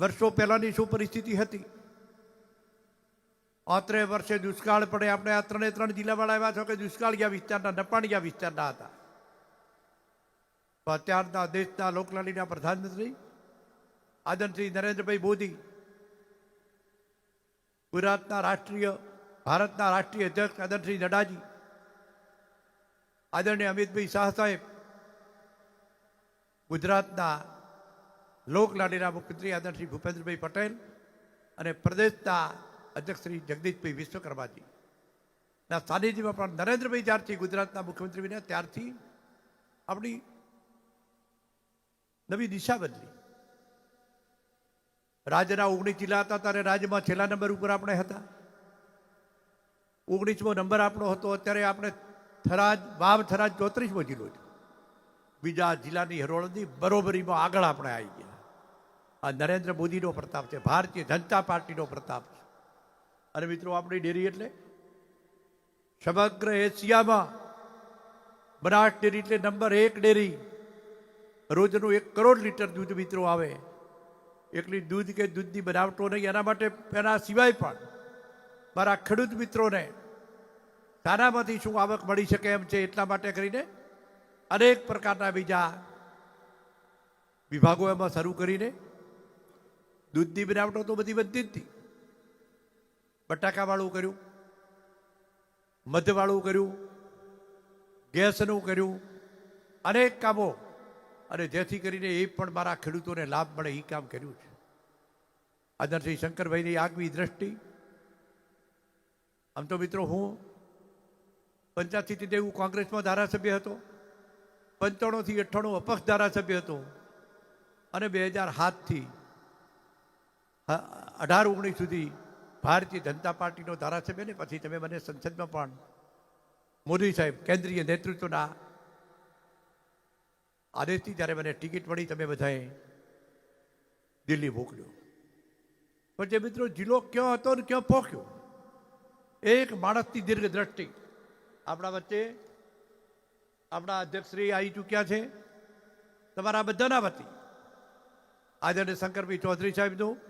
વર્ષો પહેલાંની શું પરિસ્થિતિ હતી? અત્રે વર્ષે દુષ્કાળ પડે. આપણે આ ત્રણે ત્રણ જિલ્લાવાળા એવા છો કે દુષ્કાળિયા વિસ્તારના નપાણિયા વિસ્તારના હતા? અત્યારના દેશના લોકલાલીના પ્રધાનમંત્રી આદરશ્રી નરેન્દ્રભાઈ મોદી, ગુજરાતના રાષ્ટ્રીય, ભારતના રાષ્ટ્રીય અધ્યક્ષ આદરશ્રી નડ્ડાજી આદરણીય અમિતભાઈ શાહ સાહેબ, ગુજરાતના લોકલાડીના મુખ્યમંત્રી આદરશ્રી ભૂપેન્દ્રભાઈ પટેલ અને પ્રદેશના અધ્યક્ષ શ્રી જગદીશભાઈ વિશ્વકર્માજી. ના, સાનિધ્યમાં પણ નરેન્દ્રભાઈ જ્યારથી ગુજરાતના મુખ્યમંત્રી બન્યા, ત્યારથી આપણી નવી દિશા બદલી. રાજ્યના ઓગણીસ જિલ્લા હતા ત્યારે રાજ્યમાં છેલ્લા નંબર ઉપર આપણે હતા. ઓગણીસમો નંબર આપણો હતો, અત્યારે આપણે થરાજ વાવ થરાજ ચોત્રીસમો જિલ્લો છે. બીજા જિલ્લાની હરોળની બરોબરીમાં આગળ આપણે આવી ગયા આ નરેન્દ્ર મોદીનો પ્રતાપ છે, ભારતીય જનતા પાર્ટીનો પ્રતાપ છે. અને મિત્રો, આપણી ડેરી એટલે સમગ્ર એશિયામાં બનાસ ડેરી એટલે નંબર એક ડેરી. રોજનું એક કરોડ લીટર દૂધ મિત્રો આવે. એકલી દૂધ કે દૂધની બનાવટો નહીં, એના માટે એના સિવાય પણ મારા ખેડૂત મિત્રોને શાનામાંથી શું આવક મળી શકે એમ છે એટલા માટે કરીને અનેક પ્રકારના બીજા વિભાગો એમાં શરૂ કરીને દૂધની બનાવટો તો બધી બનતી જ હતી બટાકાવાળું કર્યું, મધવાળું કર્યું, ગેસનું કર્યું, અનેક કામો. અને જેથી કરીને એ પણ મારા ખેડૂતોને લાભ મળે એ કામ કર્યું છે. આદરશ્રી શંકરભાઈની આગવી દ્રષ્ટિ. આમ તો મિત્રો હું પંચ્યાસીથી દેવું કોંગ્રેસમાં ધારાસભ્ય હતો, પંચાણુંથી અઠ્ઠાણું અપક્ષ ધારાસભ્ય હતો. અને બે હજાર સાતથી અઢાર ઓગણીસ સુધી ભારતીય જનતા પાર્ટીનો ધારાસભ્ય ને પછી તમે મને સંસદમાં પણ મોદી સાહેબ કેન્દ્રીય નેતૃત્વના આદેશથી જ્યારે મને ટિકિટ મળી તમે બધાએ દિલ્હી મોકલ્યો. પણ જે મિત્રો જિલ્લો ક્યાં હતો ને ક્યાં પહોંચ્યો? એક માણસની દીર્ઘ દ્રષ્ટિ. આપણા વચ્ચે આપણા અધ્યક્ષશ્રી આવી ચૂક્યા છે. તમારા બધાના વતી. આદરણીય શંકરભાઈ ચૌધરી સાહેબનું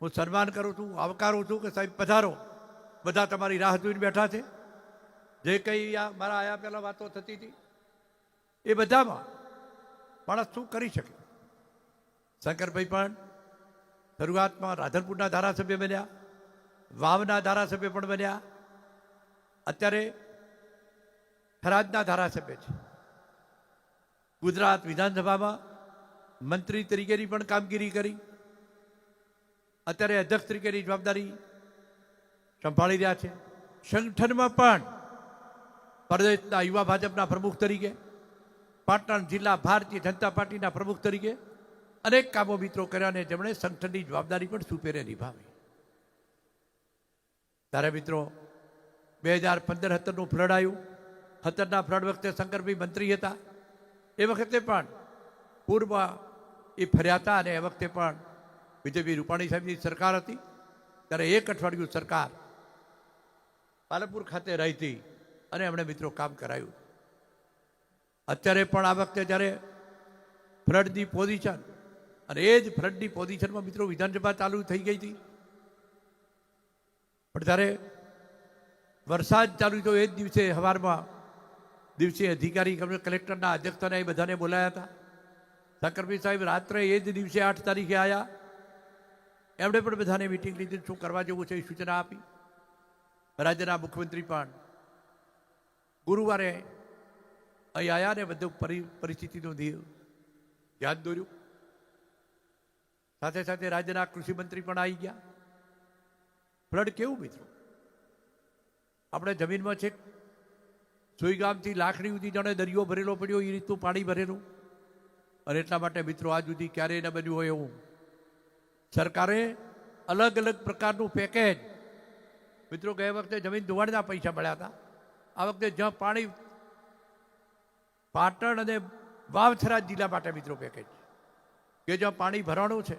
હું સન્માન કરું છું આવકારું છું કે સાહેબ પધારો. બધા તમારી રાહ જોઈને બેઠા છે. જે કંઈ આ મારા આયા પહેલાં વાતો થતી હતી, એ બધામાં માણસ શું કરી શકે? શંકરભાઈ પણ શરૂઆતમાં રાધનપુરના ધારાસભ્ય બન્યા, વાવના ધારાસભ્ય પણ બન્યા. અત્યારે થરાદના ધારાસભ્ય છે. ગુજરાત વિધાનસભામાં મંત્રી તરીકેની પણ કામગીરી કરી. અત્યારે અધ્યક્ષ તરીકેની જવાબદારી સંભાળી રહ્યા છે. સંગઠનમાં પણ પ્રદેશના યુવા ભાજપના પ્રમુખ તરીકે, પાટણ જિલ્લા ભારતીય જનતા પાર્ટીના પ્રમુખ તરીકે અનેક કામો મિત્રો કર્યા અને જેમણે સંગઠનની જવાબદારી પણ સુપેરે નિભાવી. ત્યારે મિત્રો, બે હજાર પંદર હત્તરનું ફ્લડ આવ્યું. હત્તરના ફ્લડ વખતે શંકરભાઈ મંત્રી હતા. એ વખતે પણ પૂર્વ એ ફર્યા હતા અને એ વખતે પણ વિજયભાઈ રૂપાણી સાહેબની સરકાર હતી. ત્યારે એક અઠવાડિયું સરકાર પાલનપુર ખાતે રહી હતી અને એમણે મિત્રો કામ કરાયું. અત્યારે પણ આ વખતે જ્યારે ફ્લડની પોઝિશન અને એ જ ફ્લડની પોઝિશનમાં મિત્રો વિધાનસભા ચાલુ થઈ ગઈ હતી. પણ ત્યારે વરસાદ ચાલુ થયો એ જ દિવસે સવારમાં દિવસે અધિકારી કલેક્ટરના અધ્યક્ષતાને એ બધાને બોલાયા હતા. શંકરભાઈ સાહેબ રાત્રે એ જ દિવસે આઠ તારીખે આવ્યા એમણે પણ બધાને મિટિંગ લીધી, શું કરવા જેવું છે એ સૂચના આપી. રાજ્યના મુખ્યમંત્રી પણ ગુરુવારે અહીં આવ્યા ને બધું પરિ, પરિસ્થિતિનું ધ્યાન દોર્યું. સાથે સાથે રાજ્યના કૃષિમંત્રી પણ આવી ગયા. ફ્લડ કેવું મિત્રો? આપણે જમીનમાં છે સુઈગામથી લાખણી સુધી જાણે દરિયો ભરેલો પડ્યો એ રીતનું પાણી ભરેલું. અને એટલા માટે મિત્રો આજ સુધી ક્યારેય ન બન્યું હોય એવું. સરકારે અલગ અલગ પ્રકારનું પેકેજ મિત્રો, ગયા વખતે જમીન ધોવાણના પૈસા મળ્યા હતા. આ વખતે જ્યાં પાણી, પાટણ અને વાવથરા જિલ્લા માટે મિત્રો પેકેજ કે જ્યાં પાણી ભરાણું છે,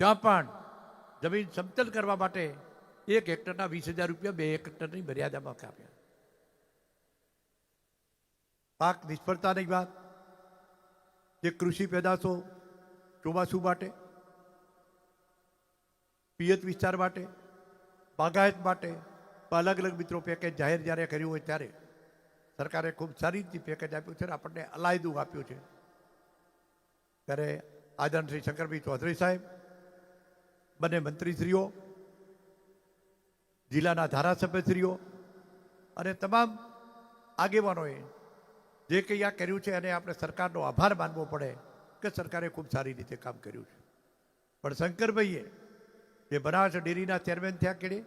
ત્યાં પણ જમીન સમતલ કરવા માટે એક હેક્ટરના વીસ હજાર રૂપિયા બે હેક્ટરની મર્યાદામાં કાપ્યા. પાક નિષ્ફળતાની વાત, જે કૃષિ પેદાશો ચોમાસું માટે પિયત વિસ્તાર માટે, બાગાયત માટે અલગ અલગ મિત્રો પેકેજ જાહેર જ્યારે કર્યું હોય ત્યારે સરકારે ખૂબ સારી રીતે પેકેજ આપ્યું છે અને આપણને અલાયદું આપ્યું છે. ત્યારે આદરણ શ્રી શંકરભાઈ ચૌધરી સાહેબ, બંને મંત્રીશ્રીઓ, જિલ્લાના ધારાસભ્યશ્રીઓ અને તમામ આગેવાનોએ જે કંઈ આ કર્યું છે એને આપણે સરકારનો આભાર માનવો પડે કે સરકારે ખૂબ સારી રીતે કામ કર્યું છે. પણ શંકરભાઈએ જે બનાસ ડેરીના ચેરમેન થયા કેડે?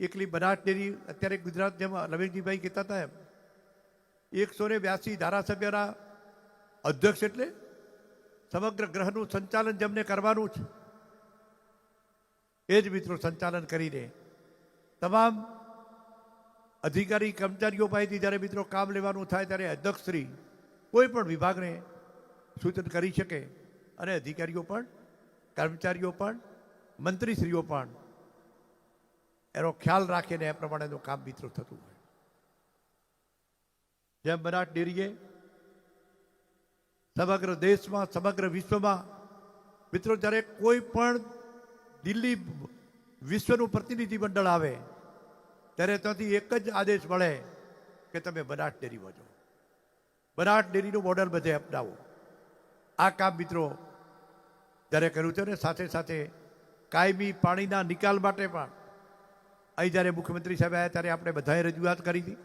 એકલી બનાસ ડેરી અત્યારે ગુજરાત જેમ રમેશજીભાઈ કહેતા હતા એમ. એકસો ને બ્યાસી ધારાસભ્યના અધ્યક્ષ એટલે સમગ્ર ગ્રહનું સંચાલન જેમને કરવાનું છે, એ જ મિત્રો સંચાલન કરીને તમામ અધિકારી કર્મચારીઓ પાસેથી જ્યારે મિત્રો કામ લેવાનું થાય ત્યારે અધ્યક્ષશ્રી કોઈ પણ વિભાગને સૂચન કરી શકે અને અધિકારીઓ પણ, કર્મચારીઓ પણ મંત્રીશ્રીઓ પણ એનો ખ્યાલ રાખીને એ પ્રમાણેનું કામ મિત્રો થતું હોય. જેમ બનાટ ડેરીએ સમગ્ર દેશમાં, સમગ્ર વિશ્વમાં, મિત્રો, જ્યારે કોઈ પણ દિલ્હી વિશ્વનું પ્રતિનિધિ મંડળ આવે, ત્યારે ત્યાંથી એક જ આદેશ મળે કે તમે બનાટ ડેરી વજો બનાટ ડેરીનું મોડલ બધે અપનાવો. આ કામ મિત્રો, જ્યારે કર્યું છે ને, સાથે સાથે કાયમી પાણીના નિકાલ માટે પણ અહીં જ્યારે મુખ્યમંત્રી સાહેબ આવ્યા ત્યારે આપણે બધાએ રજૂઆત કરી હતી.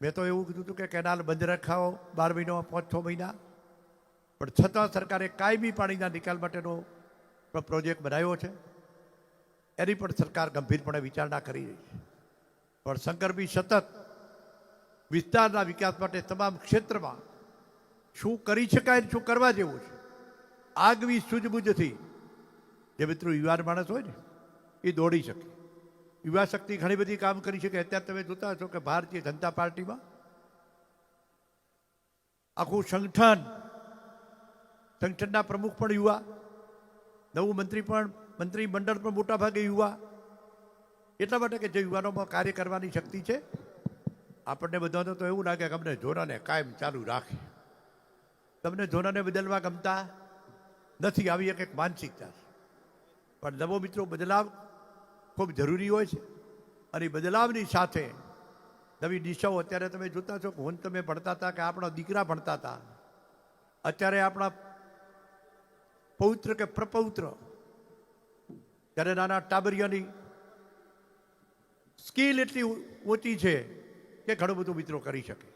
મેં તો એવું કીધું હતું કે કેનાલ બંધ રખાવો, બાર મહિનો પાંચ છ મહિના. પણ છતાં સરકારે કાયમી પાણીના નિકાલ માટેનો પ્રોજેક્ટ બનાવ્યો છે. એની પણ સરકાર ગંભીરપણે વિચારણા કરી રહી છે. પણ શંકરભાઈ સતત વિસ્તારના વિકાસ માટે તમામ ક્ષેત્રમાં શું કરી શકાય શું કરવા જેવું છે? આગવી સૂઝબૂઝથી જે મિત્રો યુવાન માણસ હોય ને, એ દોડી શકે. યુવા શક્તિ ઘણી બધી કામ કરી શકે. અત્યારે તમે જોતા હશો કે ભારતીય જનતા પાર્ટીમાં આખું સંગઠન, સંગઠનના પ્રમુખ પણ યુવા, નવું મંત્રી પણ મંત્રી મંડળ પણ મોટાભાગે યુવા. એટલા માટે કે જે યુવાનોમાં કાર્ય કરવાની શક્તિ છે, આપણને બધાને તો એવું લાગે કે અમને જોરાને કાયમ ચાલુ રાખે. તમને જોરાને બદલવા ગમતા નથી. આવી એક માનસિકતા છે. પણ નવો મિત્રો, બદલાવ ખૂબ જરૂરી હોય છે. અને બદલાવની સાથે નવી દિશાઓ અત્યારે તમે જોતા છો હું તમે ભણતા હતા કે આપણા દીકરા ભણતા હતા. અત્યારે આપણા પૌત્ર કે પ્રપૌત્ર ત્યારે નાના ટાબરિયાની સ્કિલ એટલી ઊંચી છે કે ઘણું બધું મિત્રો કરી શકે.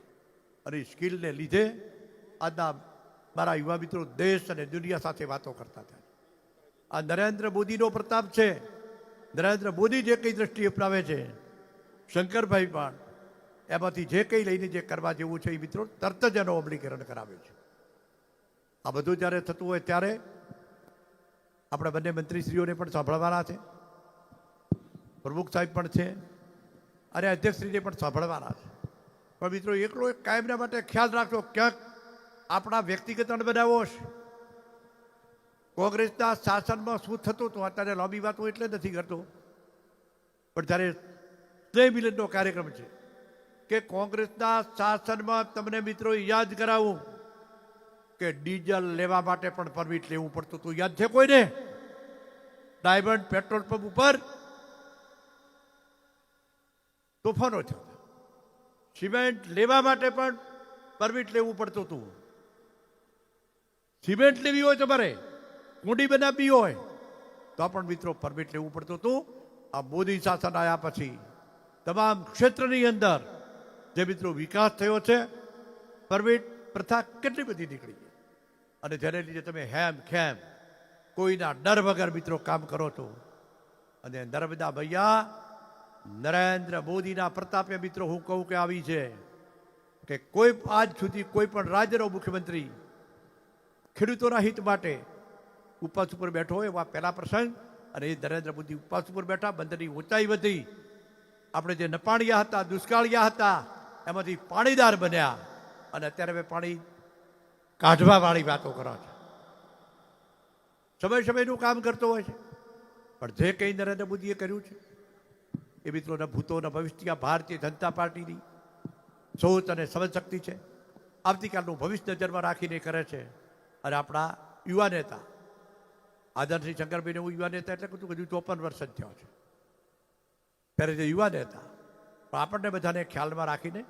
અને સ્કિલને લીધે આજના મારા યુવા મિત્રો દેશ અને દુનિયા સાથે વાતો કરતા હતા. આ નરેન્દ્ર મોદીનો પ્રતાપ છે. નરેન્દ્ર મોદી જે કંઈ દ્રષ્ટિ અપનાવે છે, શંકરભાઈ પણ એમાંથી જે કંઈ લઈને જે કરવા જેવું છે એ મિત્રો તરત જ એનું અમલીકરણ કરાવે છે. આ બધું જ્યારે થતું હોય ત્યારે આપણે બંને મંત્રીશ્રીઓને પણ સાંભળવાના છે. પ્રમુખ સાહેબ પણ છે અને અધ્યક્ષશ્રીને પણ સાંભળવાના છે. પણ મિત્રો એકલો એક કાયમના માટે ખ્યાલ રાખજો, ક્યાંક આપણા વ્યક્તિગત બનાવો છે કોંગ્રેસના શાસનમાં શું થતું હતું? અત્યારે લોબી વાતો એટલે નથી કરતો. પણ જ્યારે સ્નેહ મિલનનો કાર્યક્રમ છે કે કોંગ્રેસના શાસનમાં તમને મિત્રો યાદ કરાવું કે ડીઝલ લેવા માટે પણ પરમિટ લેવું પડતું હતું. યાદ છે કોઈને? ડાયમંડ પેટ્રોલ પંપ ઉપર તોફાનો થતા સિમેન્ટ લેવા માટે પણ પરમિટ લેવું પડતું હતું. સિમેન્ટ લેવી હોય તમારે કુંડી બનાવી હોય, તો પણ મિત્રો પરમિટ લેવું પડતું હતું. આ મોદી શાસન આવ્યા પછી તમામ ક્ષેત્રની અંદર જે મિત્રો વિકાસ થયો છે, પરમિટ પ્રથા કેટલી બધી નીકળી અને જેને લીધે તમે હેમ ખેમ કોઈના ડર વગર મિત્રો કામ કરો છો અને નર્મદા ભૈયા, નરેન્દ્ર મોદીના પ્રતાપે મિત્રો હું કહું કે આવી છે કે કોઈ આજ સુધી કોઈ પણ રાજ્યનો મુખ્યમંત્રી ખેડૂતોના હિત માટે ઉપવાસ ઉપર બેઠો હોય એવા પહેલા પ્રસંગ. અને એ નરેન્દ્ર મોદી ઉપવાસ ઉપર બેઠા, બંદરની ઊંચાઈ વધી. આપણે જે નપાણિયા હતા, દુષ્કાળિયા હતા, એમાંથી પાણીદાર બન્યા. અને અત્યારે હવે પાણી કાઢવાવાળી વાતો કરો છો. સમય સમયનું કામ કરતો હોય છે. પણ જે કંઈ નરેન્દ્ર મોદીએ કર્યું છે, એ મિત્રોના ભૂતોના ભવિષ્ય ભારતીય જનતા પાર્ટીની સોચ અને સમજશક્તિ છે. આવતીકાલનું ભવિષ્ય નજરમાં રાખીને કરે છે. અને આપણા યુવા નેતા આદરશ્રી શંકરભાઈને હું યુવા નેતા એટલે કીધું હજુ ચોપન વર્ષ જ થયો છે. ત્યારે જે યુવા નેતા, પણ આપણને બધાને ખ્યાલમાં રાખીને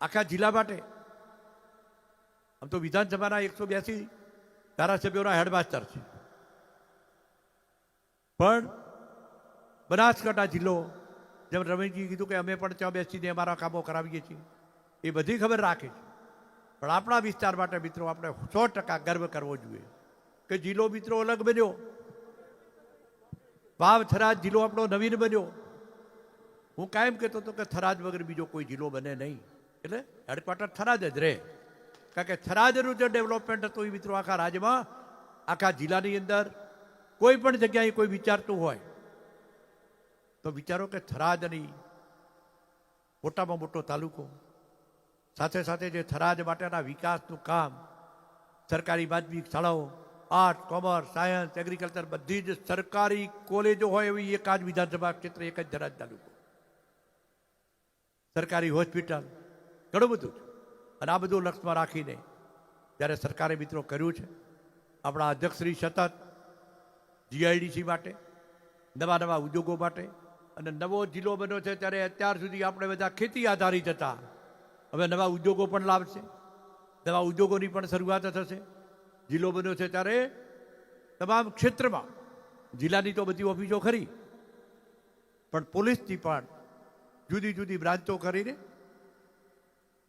આખા જિલ્લા માટે, આમ તો વિધાનસભાના એકસો બ્યાસી ધારાસભ્યોના હેડમાસ્ટર છે. પણ બનાસકાંઠા જિલ્લો, જેમ રમેશજી કીધું કે અમે પણ ત્યાં બેસીને અમારા કામો કરાવીએ છીએ, એ બધી ખબર રાખે છે. પણ આપણા વિસ્તાર માટે મિત્રો, આપણે સો ટકા ગર્વ કરવો જોઈએ. કે જિલ્લો મિત્રો અલગ બન્યો. ભાવ થરાદ જિલ્લો આપણો નવીન બન્યો. હું કાયમ કહેતો હતો કે થરાદ વગર બીજો કોઈ જિલ્લો બને નહીં. એટલે હેડક્વાર્ટર થરાદ જ રહે. કારણ કે થરાદનું જે ડેવલપમેન્ટ હતું એ મિત્રો આખા રાજ્યમાં, આખા જિલ્લાની અંદર કોઈ પણ જગ્યાએ કોઈ વિચારતું હોય, તો વિચારો કે થરાદની મોટામાં મોટો તાલુકો, સાથે સાથે જે થરાદ માટેના વિકાસનું કામ, સરકારી માધ્યમિક શાળાઓ આર્ટ, કોમર્સ, સાયન્સ, એગ્રીકલ્ચર બધી જ સરકારી કોલેજો હોય એવી એક જ વિધાનસભા ક્ષેત્ર એક જ ધરાજ તાલુકો. સરકારી હોસ્પિટલ, ઘણું બધું અને આ બધું લક્ષ્યમાં રાખીને જ્યારે સરકારે મિત્રો કર્યું છે, આપણા અધ્યક્ષશ્રી સતત જીઆઈડીસી માટે, નવા નવા ઉદ્યોગો માટે, અને નવો જિલ્લો બન્યો છે ત્યારે અત્યાર સુધી આપણે બધા ખેતી આધારિત હતા. હવે નવા ઉદ્યોગો પણ લાવશે, નવા ઉદ્યોગોની પણ શરૂઆત થશે. જિલ્લો બન્યો છે ત્યારે તમામ ક્ષેત્રમાં. જિલ્લાની તો બધી ઓફિસો ખરી. પણ પોલીસની પણ જુદી જુદી બ્રાંચો કરીને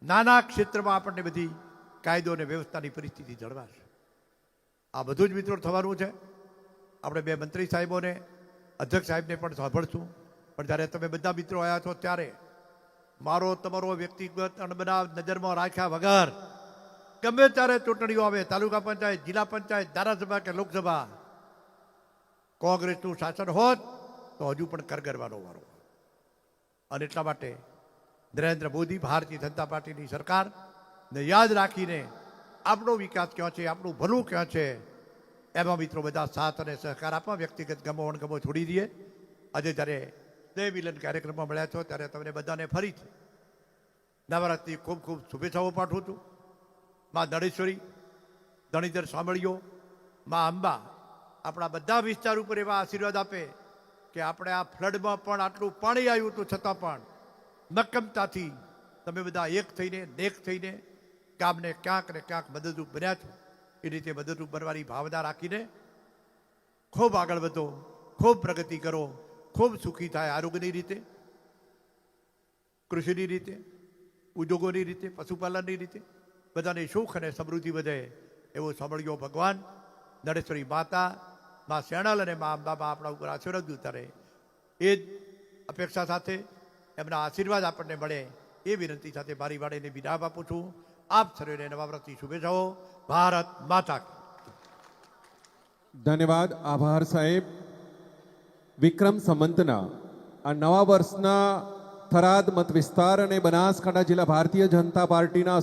નાના ક્ષેત્રમાં આપણને બધી કાયદો અને વ્યવસ્થાની પરિસ્થિતિ જળવાશે. આ બધું જ મિત્રો થવાનું છે. આપણે બે મંત્રી સાહેબોને, અધ્યક્ષ સાહેબને પણ સાંભળશું. પણ જ્યારે તમે બધા મિત્રો આવ્યા છો ત્યારે મારો તમારો વ્યક્તિગત અણબનાવ નજરમાં રાખ્યા વગર ગમે ત્યારે ચૂંટણીઓ આવે, તાલુકા પંચાયત, જિલ્લા પંચાયત, ધારાસભા કે લોકસભા, કોંગ્રેસનું શાસન હોત તો હજુ પણ કરગરવાનો વારો અને એટલા માટે નરેન્દ્ર મોદી ભારતીય જનતા પાર્ટીની સરકારને યાદ રાખીને આપણો વિકાસ ક્યાં છે, આપણું ભલું ક્યાં છે, એમાં મિત્રો બધા સાથ અને સહકાર આપવા, વ્યક્તિગત ગમો અણગમો છોડી દઈએ. આજે જ્યારે સ્નેહ મિલન કાર્યક્રમમાં મળ્યા છો, ત્યારે તમને બધાને ફરીથી નવરાત્રિ ખૂબ ખૂબ શુભેચ્છાઓ પાઠવું છું. મા દણેશ્વરી ધણીધર સાંભળીઓ, મા અંબા, આપણા બધા વિસ્તાર ઉપર એવા આશીર્વાદ આપે કે આપણે આ ફ્લડમાં પણ આટલું પાણી આવ્યું હતું, છતાં પણ નકમતાથી તમે બધા એક થઈને, નેક થઈને ગામને ક્યાંક ને ક્યાંક મદદરૂપ બન્યા છો. એ રીતે મદદરૂપ બનવાની ભાવના રાખીને ખૂબ આગળ વધો, ખૂબ પ્રગતિ કરો, ખૂબ સુખી થાય આરોગ્યની રીતે, કૃષિની રીતે, ઉદ્યોગોની રીતે, પશુપાલનની રીતે બધાને સુખ અને સમૃદ્ધિ વધે એવો સાંભળ્યો ભગવાન. નરેશ્વરી માતા, મા શેણલ અને મા અંબાબા આપણા ઉપર આશીર્વાદ ઉતારે. એ જ અપેક્ષા સાથે એમના આશીર્વાદ આપણને મળે એ વિનંતી સાથે મારી વાડીને વિરામ આપું છું. આપ સર્વેને નવા વર્ષની શુભેચ્છાઓ. ભારત માતા ધન્યવાદ. આભાર સાહેબ. વિક્રમ સંમંતના આ નવા વર્ષના થરાદ મત વિસ્તાર અને બનાસકાંઠા જિલ્લા ભારતીય જનતા પાર્ટીના